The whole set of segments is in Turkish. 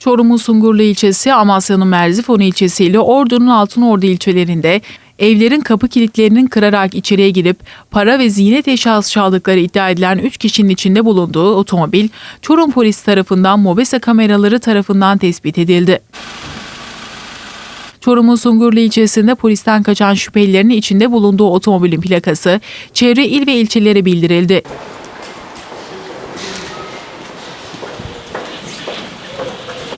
Çorum'un Sungurlu ilçesi, Amasya'nın Merzifon ilçesi ile Ordu'nun Altınordu ilçelerinde evlerin kapı kilitlerinin kırarak içeriye girip para ve ziynet eşyası çaldıkları iddia edilen 3 kişinin içinde bulunduğu otomobil Çorum polis tarafından mobese kameraları tarafından tespit edildi. Çorum'un Sungurlu ilçesinde polisten kaçan şüphelilerin içinde bulunduğu otomobilin plakası çevre il ve ilçelere bildirildi.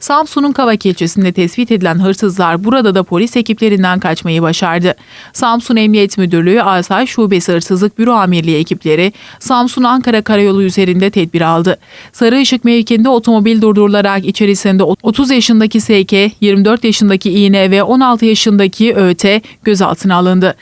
Samsun'un Kavak ilçesinde tespit edilen hırsızlar burada da polis ekiplerinden kaçmayı başardı. Samsun Emniyet Müdürlüğü Asay Şubesi Hırsızlık Büro Amirliği ekipleri Samsun Ankara Karayolu üzerinde tedbir aldı. Sarı ışık mevkinde otomobil durdurularak içerisinde 30 yaşındaki SK, 24 yaşındaki İğne ve 16 yaşındaki ÖT gözaltına alındı.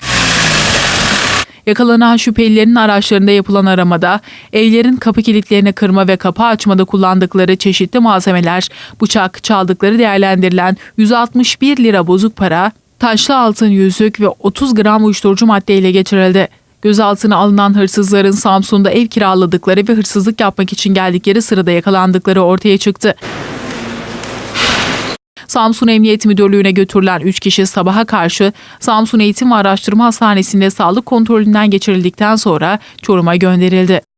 Yakalanan şüphelilerin araçlarında yapılan aramada evlerin kapı kilitlerini kırma ve kapı açmada kullandıkları çeşitli malzemeler, bıçak, çaldıkları değerlendirilen 161 lira bozuk para, taşlı altın yüzük ve 30 gram uyuşturucu madde ile geçirildi. Gözaltına alınan hırsızların Samsun'da ev kiraladıkları ve hırsızlık yapmak için geldikleri sırada yakalandıkları ortaya çıktı. Samsun Emniyet Müdürlüğü'ne götürülen 3 kişi sabaha karşı Samsun Eğitim ve Araştırma Hastanesi'nde sağlık kontrolünden geçirildikten sonra Çorum'a gönderildi.